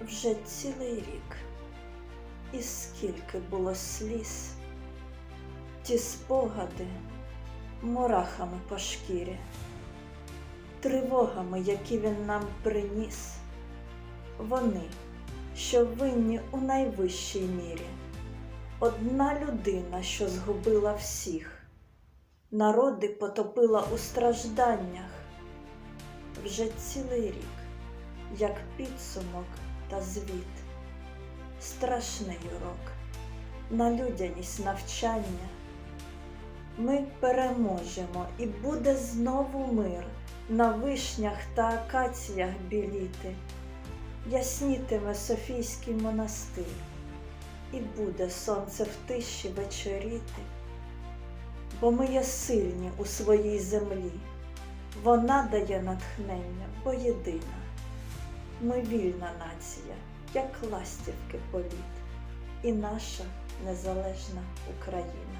вже цілий рік, і скільки було сліз, ті спогади мурахами по шкірі, тривогами, які він нам приніс, вони, що винні у найвищій мірі, одна людина, що згубила всіх, народи потопила у стражданнях. Вже цілий рік як підсумок та звіт, страшний урок, на людяність навчання. Ми переможемо, і буде знову мир. На вишнях та акаціях біліти, яснітиме Софійський монастир, і буде сонце в тиші вечоріти, бо ми є сильні у своїй землі, вона дає натхнення, бо єдина. Ми вільна нація, як ластівки політ, і наша незалежна Україна.